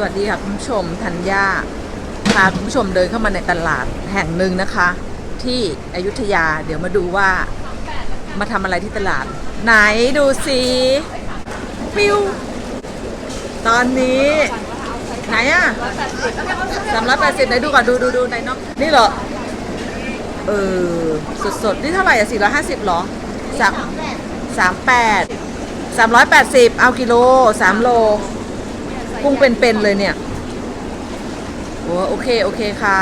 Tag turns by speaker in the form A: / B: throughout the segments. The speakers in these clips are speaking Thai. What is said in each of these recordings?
A: สวัสดีค่ะคุณผู้ชมธัญญาพาคุณผู้ชมเดินเข้ามาในตลาดแห่งหนึ่งนะคะ ที่อยุธยาเดี๋ยวมาดูว่ามาทำอะไรที่ตลาด ไหนดูสิฟิวตอนนี้ ไหนอะสามร้อยแปดสิบไหนดูก่อนดูดูดูไหนน้องนี่เหรอ เออสดสดนี่เท่าไหร่อะสี่ร้อยห้าสิบหรอสามสามแปดสามร้อยแปดสิบเอากิโลสามโล กุ้งเป็นๆเลยเนี่ยโอ้โอเคโอเคค่ะ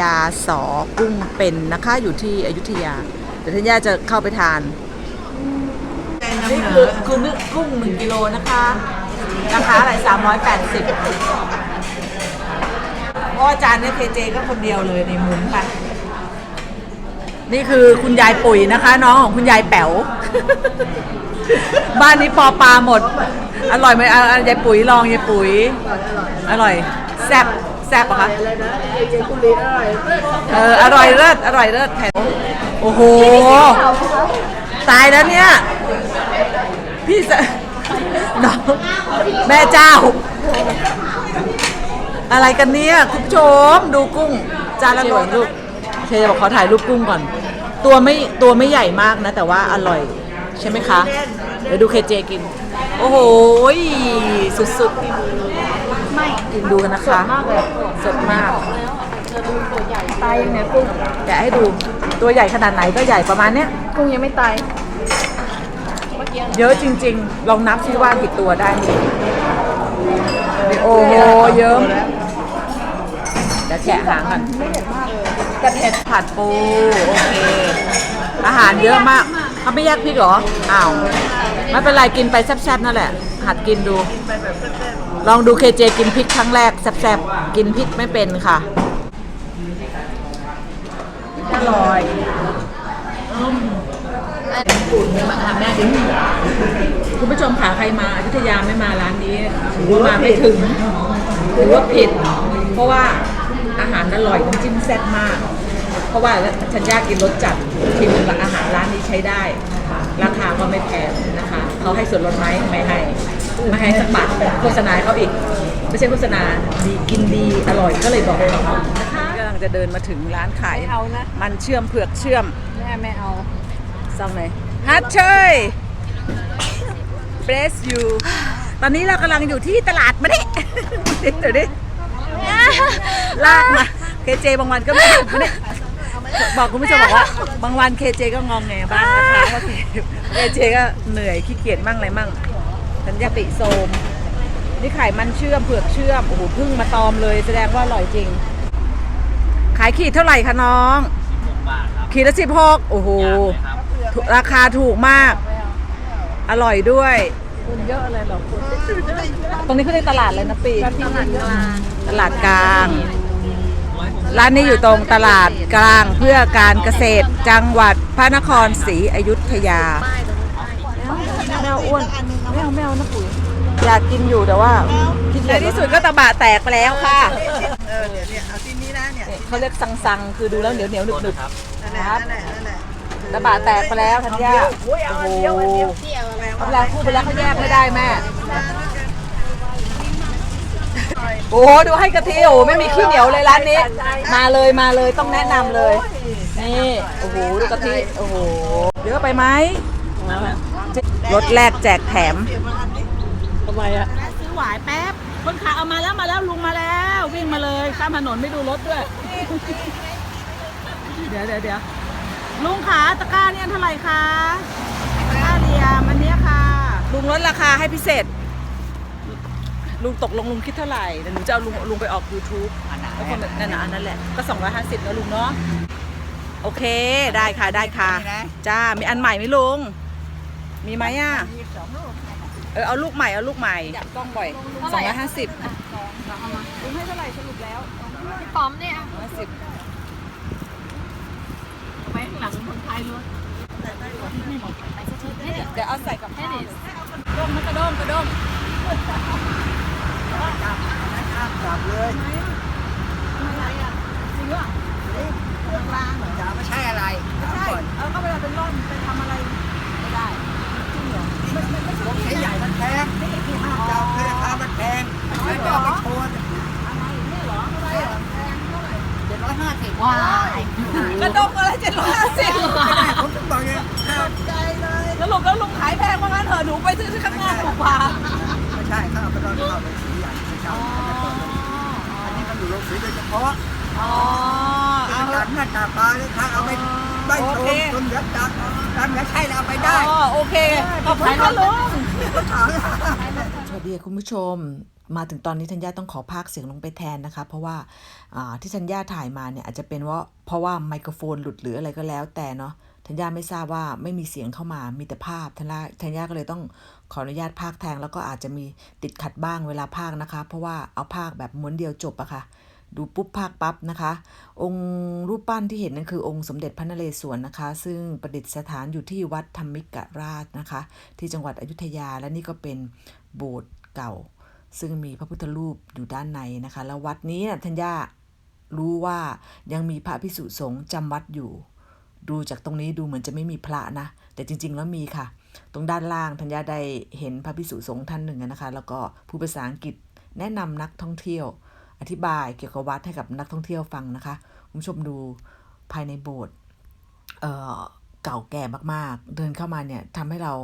A: ยาสอกุ้งเป็นนะคะ อยู่ที่อยุธยาเดี๋ยวท่านย่าจะเข้าไปทานนี่คือคือนึกกุ้งหนึ่งกิโลนะคะราคาอะไรสามร้อยแปดสิบเพราะว่าจานเนี่ยเคเจก็คนเดียวเลยในมุมค่ะ นี่คือคุณยายปุ๋ยนะคะ น้องของคุณยายแป๋ว บ้านนี้ปอปลาหมด อร่อยไหมอะอะยายปุ๋ยลองยายปุ๋ย อร่อย แซ่บแซ่บปะคะเออ อร่อยเลิศ อร่อยเลิศแผ่นโอ้โห ตายแล้วเนี่ย พี่จะน้องแม่เจ้า อะไรกันเนี่ยคุณผู้ชม ดูกุ้ง จานละหลวงลูกเคจะบอกขอถ่ายรูปกุ้งก่อน ตัวไม่ตัวไม่ใหญ่มากนะ แต่ว่าอร่อย ใช่ไหมคะ เดี๋ยวดูเคเจกิน โอ้โหยสุดๆไม่กินดูกันนะคะ สดมาก
B: ตายยังเนี่ยกุ้ง
A: แกะให้ดูตัวใหญ่ขนาดไหนก็ใหญ่ประมาณเนี้ย
B: กุ้งยังไม่ตาย
A: เยอะจริง ๆ ลองนับซิว่ากี่ตัวได้นี่โอ้โห เยอะเดี๋ยวแกะหางกันกระเทียมผัดปู โอเค อาหารเยอะมาก เขาไม่แยกพริกเหรอ อ้าว ไม่เป็นไรกินไปแซ่บๆนั่นแหละ หัดกินดู ลองดูเคเจกินพริกครั้งแรกแซ่บๆ กินพริกไม่เป็นค่ะ อร่อยปุ่นมาทำแม่ดิคุณผู้ชมค่ะใครมาอยุธยาไม่มาร้านนี้ถือว่ามาไม่ถึงถือว่าผิด เพราะว่าอาหารอร่อยน้ำจิ้มแซ่บมาก ราะว่าฉันยากกินรสจัดชิมอาหารร้านนี้ใช้ได้ ราคาก็ไม่แพงนะคะเขาให้ส่วนลดไหมไม่ให้ไม่ให้สักบาทโฆษณาให้เขาอีก ไม่ใช่โฆษณาดีกินดีอร่อยก็เลยบอกเขานะคะกำลังจะเดินมาถึงร้านขาย
B: ไม่เอานะ
A: มันเชื่อมเผือกเชื่อม
B: แม่ไม่เอา
A: ซองไหนฮัทเชย bless you ตอนนี้เรากำลังอยู่ที่ตลาดมาดิเดี๋ยวดิลากมาเคเจบางวันก็ไม่ไม่ได้ บอกคุณผู้ชมบอกว่า บางวันเคเจก็งองแงบ้างนะคะเพราะเคเจก็เหนื่อยขี้เกียจมั่งอะไรมั่งสัญญาติโซม นี่ไข่มันเชื่อมเผือกเชื่อมโอ้โหเพึ่งมาตอมเลยแสดงว่าอร่อยจริง ขายขีดเท่าไหร่คะน้อง ขีดละสิบหกโอ้โหถูกราคาถูกมาก อร่อยด้วย
B: คุณเยอะเลยเหรอคุณ
A: ตรงนี้เขาเรียกตลาดเลยนะปี
B: ตลาดกลาง
A: ตลาดกลาง ร้านนี้อยู่ตรงตลาดกลางเพื่อการเกษตรจังหวัดพระนครศรีอยุธยาแมวอ้วนแมวแมวนะปุ๋ยอยากกินอยู่แต่ว่าในที่สุดก็ตะบะแตกไปแล้วค่ะ
C: เออเนี่ยเนี่ยเอาที่นี้นะเนี่ย
A: เขาเรียกสังสังๆคือดูแล้วเหนียวเหนียวหนึบหนึบ
C: นั่นแหละนั่นแหละนั่นแหละ
A: ตะบะแตกไปแล้วทันยาโอ้โหเวลาคู่ไปแล้วเขาแยกไม่ได้แม่ โอ้โหดูให้กะทิโอ้โหไม่มีขี้เหนียวเลยร้านนี้ มาเลยมาเลยต้องแนะนำเลย นี่โอ้โหดูกะทิโอ้โหเยอะไปไหมรถแรกแจกแถม
B: ทำไมอะ
A: ซื้อหวายแป๊บ คนขายเอามาแล้วมาแล้วลุงมาแล้ว วิ่งมาเลยข้ามถนนไม่ดูรถด้วย เดี๋ยวเดี๋ยวเดี๋ยวลุงขาตะกร้าเนี่ยเท่าไหร่คะตะกร้าเรียมอันเนี้ยค่ะลุงลดราคาให้พิเศษ ลุงตกลงลุงคิดเท่าไหร่เดี๋ยวหนูจะเอาลุงลุงไปออก YouTube แล้วคนแบบนั่นนะอันนั้นแหละ ก็ 250นะลุงเนาะ โอเค ได้ค่ะ ได้ค่ะจ้า มีอันใหม่ไหมลุง มีไหมอะเออ เอาลูกใหม่ เอาลูกใหม่ อยากต้องบ่อย250
B: ลุงให้เท่าไหร่สรุปแล้ว
D: พี่ปอมเนี่ย
A: 150
B: ไว้ข้างหลังคนท้ายรถ
A: เดี๋ยวเอาใส่กับข้าวเลยกระด้งนะกระด้งกระด้ง
C: จับจับเลยทำไมอะจริงว่ะ
B: อเครื่อางจ๋า
C: ไม่ใช่อะไรไม่
A: ใช่ก่อเออก็เวเป็นร่อนไปทำอะไรไม่ได้จ
C: ริ
A: งเหรอมันมันไม่ใช่ร
C: ถใช้ใหญ่มันแพงไม่เห็นที่ห้ามจับเลยราคามันแพงแล้วก็เอาไปโชว์
B: อ
A: ะไรนี่เหรออะไรอ
B: ะแพงเท่ไหร่เจ็ดร้อยห้าสิบว้าย
A: กระดกอะไรเจ็ดร้อยห้าสิบ
C: ผมถึงบอกไงตกใจเลย
A: แล้วลุงแล้วลุงขายแพงว่างั้นเถอะหนูไปซื้อที่ข้
C: เฉพาะ
A: อ๋อ
C: เอา
A: เอา
C: หลังหน้าตาปลาเลยถ้าเอาไปได้โชมจนเหลือจากทำแล้วใช่แล้วเอาไปได้
A: อ๋อโอเคขอบคุณค่ะลุง
C: ก็ถาม
A: สวัสดีคุณผู้ชมมาถึงตอนนี้ธัญญาต้องขอพากย์เสียงลงไปแทนนะคะ เพราะว่าอ่าที่ธัญญาถ่ายมาเนี่ยอาจจะเป็นว่าเพราะว่าไมโครโฟนหลุดหรืออะไรก็แล้วแต่เนาะธัญญาไม่ทราบว่าไม่มีเสียงเข้ามามีแต่ภาพธัญญาธัญญาก็เลยต้องขออนุญาตพากย์แทนแล้วก็อาจจะมีติดขัดบ้างเวลาพากย์นะคะ เพราะว่าเอาพากย์แบบม้วนเดียวจบอะค่ะ ดูปุ๊บภาคปั๊บนะคะ องค์รูปปั้นที่เห็นนั่นคือองค์สมเด็จพระนเรศวรนะคะ ซึ่งประดิษฐานอยู่ที่วัดธรรมิกราชนะคะ ที่จังหวัดอยุธยาและนี่ก็เป็นโบสถ์เก่า ซึ่งมีพระพุทธรูปอยู่ด้านในนะคะ แล้ววัดนี้นะทัญญารู้ว่ายังมีพระพิสุสงฆ์จำวัดอยู่ ดูจากตรงนี้ดูเหมือนจะไม่มีพระนะ แต่จริง ๆ แล้วมีค่ะ ตรงด้านล่างธัญญาได้เห็นพระพิสุสงฆ์ท่านหนึ่งนะคะ แล้วก็ผู้ภาษาอังกฤษแนะนำนักท่องเที่ยว อธิบายเกี่ยวกับวัดให้กับนักท่องเที่ยวฟังนะคะคุณผู้ชมดูภายในโบสถ์เอ่อเก่าแก่มากๆ เดินเข้ามาเนี่ยทำให้เรา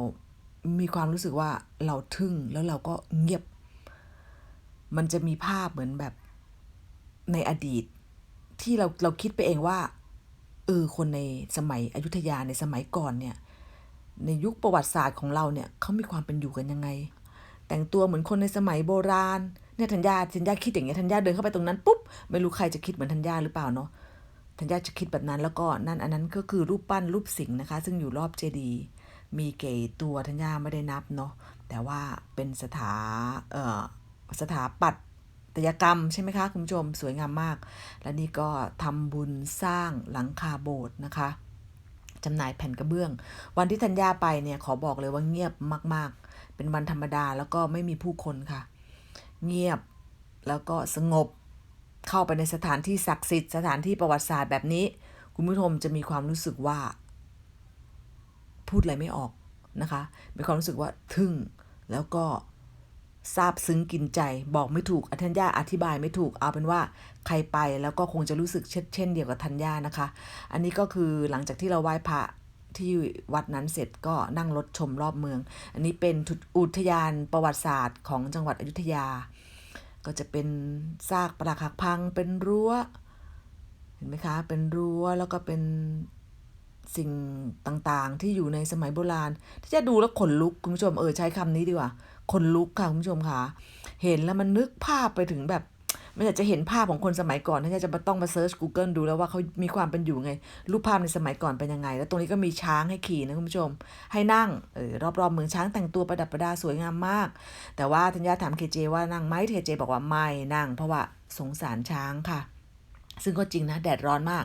A: มีความรู้สึกว่าเราทึ่งแล้วเราก็เงียบ มันจะมีภาพเหมือนแบบในอดีต ที่เราเราคิดไปเองว่าเออคนในสมัยอยุธยาในสมัยก่อนเนี่ย ในยุคประวัติศาสตร์ของเราเนี่ยเขามีความเป็นอยู่กันยังไง แต่งตัวเหมือนคนในสมัยโบราณ เนี่ยธัญญาธัญญาคิดอย่างเงี้ยธัญญาเดินเข้าไปตรงนั้นปุ๊บไม่รู้ใครจะคิดเหมือนธัญญาหรือเปล่าเนาะธัญญาจะคิดแบบนั้นแล้วก็นั่นอันนั้นก็คือรูปปั้นรูปสิงห์นะคะ ซึ่งอยู่รอบเจดีย์มีเกี่ตัวธัญญาไม่ได้นับเนาะแต่ว่าเป็นสถาเอ่อสถาปัตยกรรมใช่ไหมคะคุณผู้ชมสวยงามมาก และนี่ก็ทำบุญสร้างหลังคาโบสถ์นะคะจำหน่ายแผ่นกระเบื้อง วันที่ธัญญาไปเนี่ยขอบอกเลยว่าเงียบมากๆ เป็นวันธรรมดาแล้วก็ไม่มีผู้คนค่ะ เงียบ แล้วก็สงบ เข้าไปในสถานที่ศักดิ์สิทธิ์สถานที่ประวัติศาสตร์แบบนี้ คุณผู้ชมจะมีความรู้สึกว่า พูดอะไรไม่ออกนะคะ มีความรู้สึกว่าทึ่งแล้วก็ซาบซึ้งกินใจบอกไม่ถูกอธัญญาอธิบายไม่ถูกเอาเป็นว่าใครไปแล้วก็คงจะรู้สึกเช่นเช่นเดียวกับธัญญานะคะ อันนี้ก็คือหลังจากที่เราไหว้พระที่วัดนั้นเสร็จก็นั่งรถชมรอบเมือง อันนี้เป็นอุทยานประวัติศาสตร์ของจังหวัดอยุธยา ก็จะเป็นซากปรักหักพังเป็นรั้ว เห็นไหมคะ เป็นรั้วแล้วก็เป็นสิ่งต่างๆ ที่อยู่ในสมัยโบราณ ที่จะดูแล้วขนลุกคุณผู้ชมเออใช้คำนี้ดีกว่าขนลุกค่ะคุณผู้ชมค่ะ เห็นแล้วมันนึกภาพไปถึงแบบ ไม่อยากจะเห็นภาพของคนสมัยก่อนที่จะมาต้องมาเซิร์ช Google ดูแล้วว่าเขามีความเป็นอยู่ไง รูปภาพในสมัยก่อนเป็นยังไง แล้วตรงนี้ก็มีช้างให้ขี่นะคุณผู้ชม ให้นั่งเออรอบๆเมืองช้างแต่งตัวประดับประดาสวยงามมาก แต่ว่าธัญญาถามเคเจว่านั่งไหมเคเจบอกว่าไม่นั่ง เพราะว่าสงสารช้างค่ะ ซึ่งก็จริงนะแดดร้อนมาก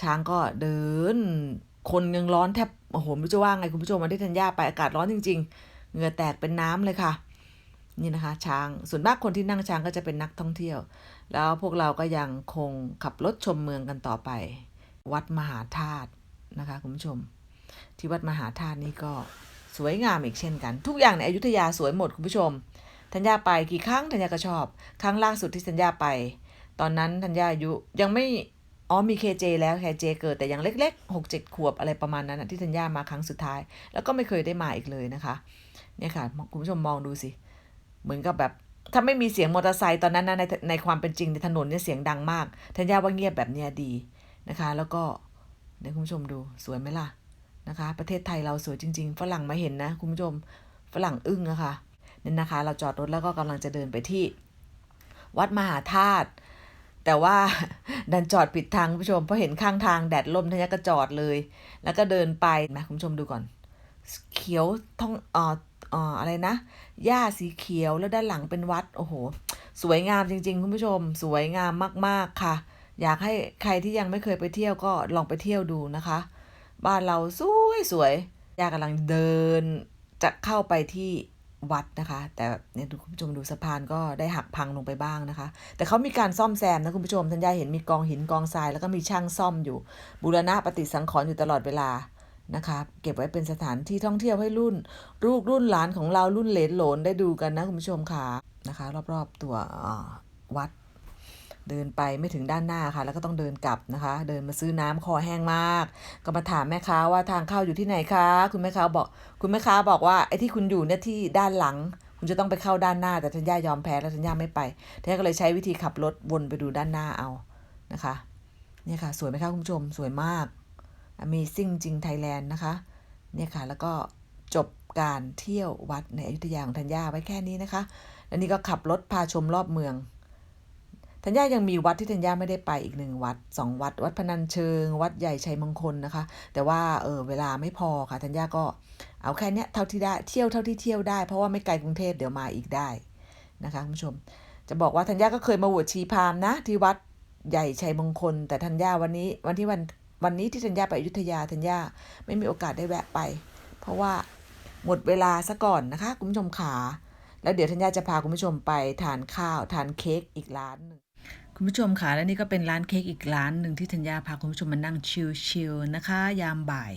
A: ช้างก็เดิน คนยังร้อนแทบโอ้โหไม่รู้จะว่าไงคุณผู้ชมมาที่ธัญญาไปอากาศร้อนจริง ๆ เหงื่อแตกเป็นน้ำเลยค่ะ นี่นะคะช้างส่วนมากคนที่นั่งช้างก็จะเป็นนักท่องเที่ยว แล้วพวกเราก็ยังคงขับรถชมเมืองกันต่อไป วัดมหาธาตุนะคะคุณผู้ชม ที่วัดมหาธาตุนี้ก็สวยงามอีกเช่นกัน ทุกอย่างในอยุธยาสวยหมดคุณผู้ชมธัญญาไปกี่ครั้งธัญญาก็ชอบ ครั้งล่าสุดที่ธัญญาไป ตอนนั้นธัญญาอายุยังไม่อ๋อมีเคเจแล้วเคเจเกิดแต่ยังเล็กๆหกเจ็ดขวบอะไรประมาณนั้นนะที่ธัญญามาครั้งสุดท้าย แล้วก็ไม่เคยได้มาอีกเลยนะคะเนี่ยค่ะคุณผู้ชมมองดูสิ เหมือนกับแบบถ้าไม่มีเสียงมอเตอร์ไซค์ตอนนั้นนะในในความเป็นจริงในถนนเนี่ยเสียงดังมากธัญญาว่าเงียบแบบเนี้ยดีนะคะ แล้วก็เดี๋ยวคุณผู้ชมดูสวยไหมล่ะนะคะ ประเทศไทยเราสวยจริง ๆ ฝรั่งมาเห็นนะคุณผู้ชมฝรั่งอึ้งอะค่ะนี่นะคะ เราจอดรถแล้วก็กำลังจะเดินไปที่ วัดมหาธาตุแต่ว่าดันจอดผิดทางคุณผู้ชมเพราะเห็นข้างทางแดดล่มธัญญาก็จอดเลย แล้วก็เดินไปนะคุณผู้ชมดูก่อน เขียวท้องอ่อ อออะไรนะ หญ้าสีเขียวแล้วด้านหลังเป็นวัด โอ้โห สวยงามจริง ๆ คุณผู้ชม สวยงามมาก ๆ ค่ะ อยากให้ใครที่ยังไม่เคยไปเที่ยวก็ลองไปเที่ยวดูนะคะ บ้านเราสวยสวยยากำลังเดินจะเข้าไปที่วัดนะคะ แต่เนี่ยดูคุณผู้ชมดูสะพานก็ได้หักพังลงไปบ้างนะคะ แต่เขามีการซ่อมแซมนะคุณผู้ชมทัญญาเห็นมีกองหินกองทรายแล้วก็มีช่างซ่อมอยู่บูรณะปฏิสังขรณ์อยู่ตลอดเวลา นะคะเก็บไว้เป็นสถานที่ท่องเที่ยวให้รุ่น ลูกรุ่นหลานของเรารุ่นเหลนหลนได้ดูกันนะคุณผู้ชมค่ะนะคะ รอบๆตัววัด เดินไปไม่ถึงด้านหน้าค่ะ แล้วก็ต้องเดินกลับนะคะ เดินมาซื้อน้ำคอแห้งมาก ก็มาถามแม่ค้าว่าทางเข้าอยู่ที่ไหนคะ คุณแม่ค้าบอก คุณแม่ค้าบอกว่าไอ้ที่คุณอยู่เนี่ยที่ด้านหลัง คุณจะต้องไปเข้าด้านหน้าแต่ธัญญายอมแพ้แล้วธัญญาไม่ไปธัญญาก็เลยใช้วิธีขับรถวนไปดูด้านหน้าเอานะคะเนี่ยค่ะ สวยไหมคะคุณผู้ชมสวยมาก Amazing จริงไทยแลนด์นะคะ เนี่ยค่ะ แล้วก็จบการเที่ยววัดในอยุธยาของธัญญาไว้แค่นี้นะคะ แล้วนี่ก็ขับรถพาชมรอบเมือง ธัญญายังมีวัดที่ธัญญาไม่ได้ไปอีกหนึ่งวัดสองวัด วัดพนัญเชิง วัดใหญ่ชัยมงคลนะคะ แต่ว่าเออเวลาไม่พอค่ะธัญญาก็เอาแค่นี้เท่าที่ได้เที่ยวเท่าที่เที่ยวได้เพราะว่าไม่ไกลกรุงเทพเดี๋ยวมาอีกได้นะคะคุณผู้ชม จะบอกว่าธัญญาก็เคยมาบวชชีพามนะ ที่วัดใหญ่ชัยมงคล แต่ธัญญาวันนี้วันที่วัน วันนี้ที่ธัญญาไปอยุธยาธัญญาไม่มีโอกาสได้แวะไป เพราะว่าหมดเวลาซะก่อนนะคะ คุณผู้ชมขาแล้วเดี๋ยวธัญญาจะพาคุณผู้ชมไปทานข้าวทานเค้กอีกร้านหนึ่งคุณผู้ชมค่ะและนี่ก็เป็นร้านเค้กอีกร้านหนึ่งที่ธัญญาพาคุณผู้ชมมานั่งชิลๆนะคะ ยามบ่าย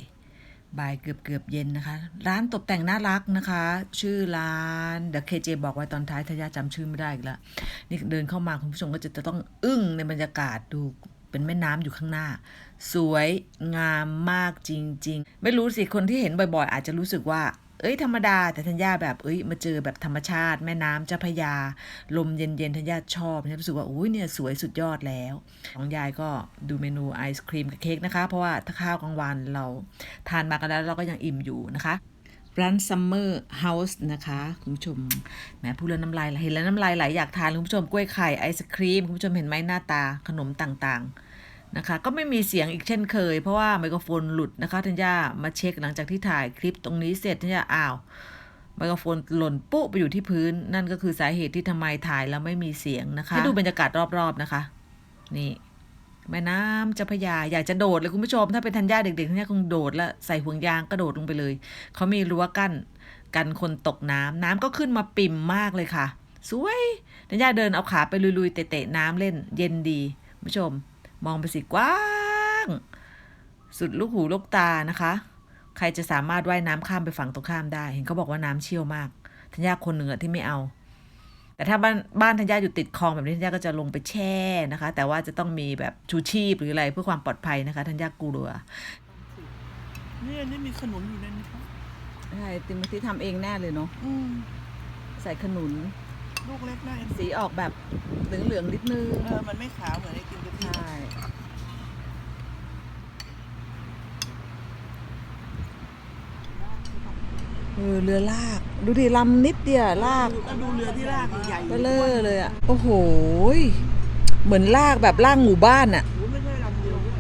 A: บ่ายเกือบเกือบๆเย็นนะคะ ร้านตกแต่งน่ารักนะคะ ชื่อร้านเดี๋ยวเคเจบอกไว้ตอนท้ายธัญญาจำชื่อไม่ได้อีกแล้วนี่เดินเข้ามาคุณผู้ชมก็จะต้องอึ้งในบรรยากาศดู เป็นแม่น้ำอยู่ข้างหน้า สวยงามมากจริง ๆ ไม่รู้สิคนที่เห็นบ่อยๆ อาจจะรู้สึกว่า เอ้ยธรรมดาแต่ธัญญาแบบเอ้ยมาเจอแบบธรรมชาติ แม่น้ำเจ้าพระยา ลมเย็นๆธัญญาชอบธัญญารู้สึกว่าอุ้ยเนี่ยสวยสุดยอดแล้ว ของยายก็ดูเมนูไอศครีมกับเค้กนะคะ เพราะว่าถ้าข้าวกลางวันเราทานมากันแล้วเราก็ยังอิ่มอยู่นะคะ ร้าน Summer House นะคะ คุณผู้ชมแหมพูดแล้วน้ำลายไหลเห็นแล้วน้ำลายไหลอยากทานคุณผู้ชมกล้วยไข่ไอศครีมคุณผู้ชมเห็นไหมหน้าตาขนมต่างๆนะคะ ก็ไม่มีเสียงอีกเช่นเคย เพราะว่าไมโครโฟนหลุดนะคะธัญญามาเช็คหลังจากที่ถ่ายคลิปตรงนี้เสร็จธัญญาอ้าวไมโครโฟนหล่นปุ๊บไปอยู่ที่พื้น นั่นก็คือสาเหตุที่ทำไมถ่ายแล้วไม่มีเสียงนะคะให้ดูบรรยากาศรอบๆนะคะ นี่ แม่น้ำเจ้าพยาอยากจะโดดเลยคุณผู้ชม ถ้าเป็นทัญญาเด็กๆทัญญาคงโดดแล้วใส่ห่วงยางกระโดดลงไปเลยเขามีรั้วกั้นกันคนตกน้ำน้ำก็ขึ้นมาปิ่มมากเลยค่ะ สวยทัญญาเดินเอาขาไปลุยๆเตะๆน้ำเล่น เย็นดีคุณผู้ชม มองไปสิกว้างสุดลูกหูลูกตานะคะ ใครจะสามารถว่ายน้ำข้ามไปฝั่งตรงข้ามได้ เห็นเขาบอกว่าน้ำเชี่ยวมากทัญญาคนเหนึ่งอที่ไม่เอา แต่ถ้าบ้านบ้านธัญญาอยู่ติดคลองแบบนี้ธัญญาก็จะลงไปแช่นะคะ แต่ว่าจะต้องมีแบบชูชีพหรืออะไรเพื่อความปลอดภัยนะคะธัญญากลัว
B: เนี่ยนี่มีขนุนอยู่ในนี้ครับ
A: ใช่ติมที่ทำเองแน่เลยเนาะ
B: อืม
A: ใส่ขนุน
B: ลูกเล็กน่าเอ็นดู
A: สีออกแบบเหลืองๆนิดนึง
B: เออมันไม่ขาวเหมือนไอติมกะทิ
A: ใช่ เออเรือลาก ดูดิลำนิดเดียวลาก
B: ก็ดูเรือที่ลากใหญ่ๆ
A: เบลอเลยอะ โอ้โหยเหมือนลากแบบลากหมู่บ้านอะ
B: โอ้ไม่ใช่ลำเดียวด้วย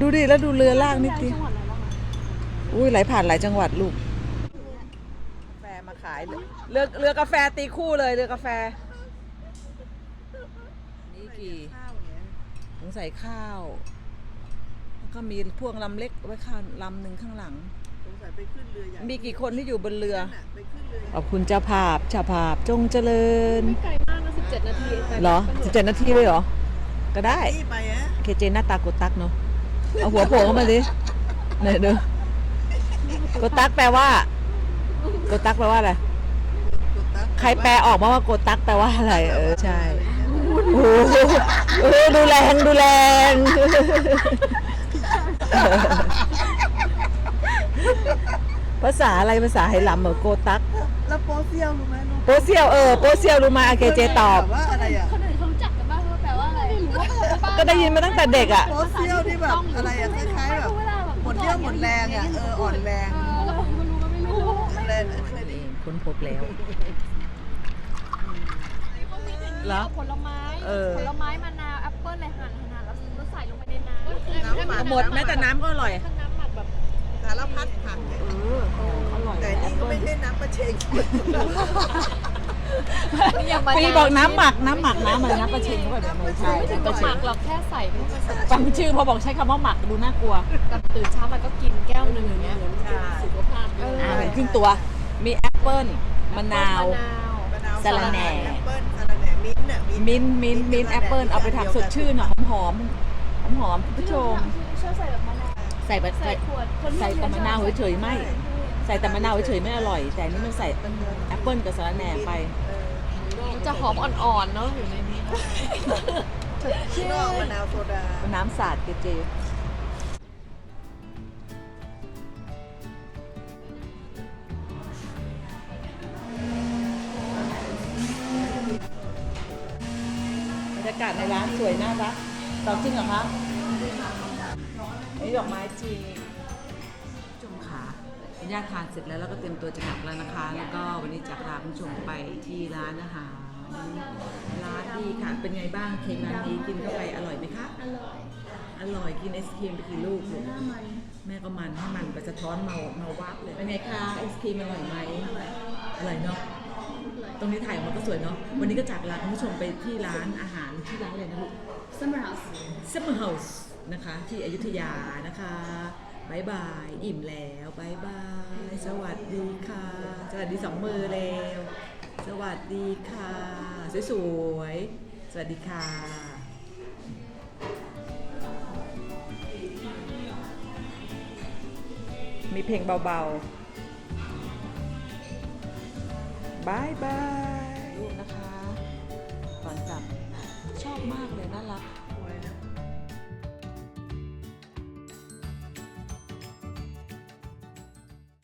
A: ดูดิแล้วดูเรือลากนิดเดียวอุ้ยไหลผ่านหลายจังหวัดลูกกาแฟมาขายเลยเรือเรือกาแฟตีคู่เลยเรือกาแฟ นี่กี่
B: ข้าวเนี่ย
A: สงใส่ข้าว แล้วก็มีพวงลำเล็กไว้ข้างลำหนึ่งข้างหลัง
B: สงสัย ไปขึ้นเรือใหญ่
A: มีกี่คนที่อยู่บนเรือ
B: นั่นน่ะไปขึ้นเรือ
A: ขอบคุณเจ้าภาพเจ้าภาพจงเจริญ
D: ไกลมากนะ17 นาทีไป
A: เหรอสิบเจ็ดนาทีเลยเหรอ ก็ได้
B: นี่ไปอะ
A: เคเจหน้าตาโกตักเนาะเอาหัวโผล่เข้ามาดิไหนดูโกตักแปลว่าโกตักแปลว่าอะไร
B: กดตั๊ก
A: ใครแปลออกมาว่าโกตักแปลว่าอะไร เออใช่โอ้โหเออดูแรงดูแรง ภาษาอะไรภาษาไหหลำเหรอโกตัก
B: แล้วโปเซียวรู้ไหมน้อง
A: โปเซียวเออโปเซียวรู้มาโอเคเจตอบ
B: ว่าอะไรอะ
D: คนอื่นเขารู้จักกันบ้างว่าแปลว่าอะไรไม่รู้ว่า
A: ก็ได้ยินมาตั้งแต่เด็กอะ
B: โปเซียวที่แบบอะไรอะคล้ายๆแบบ
D: เวลาแบบ
B: หมดเรี่ยวหมดแรงอะเอออ่อนแรง
D: แล้วผมก็รู้ว่าไม่รู้
B: อะไรนะเคยได้ยิน
A: ค้นพบแล้ว เหรอ
D: ผลไม้
A: เออ
D: ผลไม้มะนาวแอปเปิ้ลอะไรหั่นหั่นแล้วแล้วใส่ลงไปในน้ำ
B: น้ำหมัก
A: หมดแม้แต่น้ำก็อร่อย
D: ถ้าน้ำหมักแบบ
B: สารพัดผักเนี่ย
A: อร่อย
B: แต่นี่ก็ไม่ใช่น้ำประเชง
D: อย่างมะ
A: ปี
D: นาว
A: บอกน้ำหมักน้ำหมักน้ำอะไรน้ำปลาเชงเขาแบบไม่ใช่
D: ไม่ถึงกับหมักหรอกแค่ใส่ไม่ให้มัน
A: ฟังชื่อพอบอกใช้คำว่าหมักดูน่ากลัว
D: กับตื่นเช้ามันก็กินแก้วหนึ่งอย่างเงี้ยสุขภาพเออ
A: อ่าเป็นครึ่งตัวมีแอปเปิ้ลมะนาว
D: มะนาว
B: มะนาว
A: สะระแหน่
B: แอปเปิ้ลสะระแหน่มิ้นท์น่ะ
A: มิ้นท์มิ้นท์มิ้นท์แอปเปิ้ลเอาไปทำสดชื่นหน่อยหอมหอมหอมๆคุณผู้ชม
D: ชอบใส่แบบมะนาว
A: ใส่แบบ
D: ใส่
A: ใส่
D: ขวดคน
A: ใส่แต่มะนาวเฉยๆไม่ ใส่แต่มะนาวเฉยๆไม่อร่อย แต่อันนี่มันใส่แอปเปิ้ลกับสาระแหน่ไป
D: มันจะหอมอ่อนๆเนาะอยู่ในนี้
A: เอ
C: นอกมะนาวโซดา
A: น้ำสาดเจเจบรรยากาศในร้านสวยน่ารักดอกจริงเหรอคะอันนี้ ดอกไม้จริงผู้ชมค่ะคุณย่าทานเสร็จแล้วแล้วก็เตรียมตัวจะกลับแล้วนะคะ แล้วก็วันนี้จะพาคุณผู้ชมไปที่ร้านอาหารร้านดีค่ะ เป็นไงบ้างเค้กร้านนี้กินเข้าไปอร่อยไหมคะ
D: อร่อย
A: อร่อยกินไอศครีมไปกี่ลูกลูก
D: หน้ามัน
A: แม่ก็มันให้มันไปสะท้อนเมาเมาวับเลยเป็นไงคะไอศครีมอร่อยไหมอร่อยเนาะตรงนี้ถ่ายออกมาก็สวยเนาะวันนี้ก็จากลาคุณผู้ชมไปที่ร้านอาหารที่ร้านอะไรนะลูก
D: Summer House
A: เซ นะคะ ที่อยุธยานะคะบายบาย อิ่มแล้วบายบาย สวัสดีค่ะ สวัสดีสองมือเร็ว สวัสดีค่ะ สวยๆ สวัสดีค่ะมีเพลงเบาๆบายบาย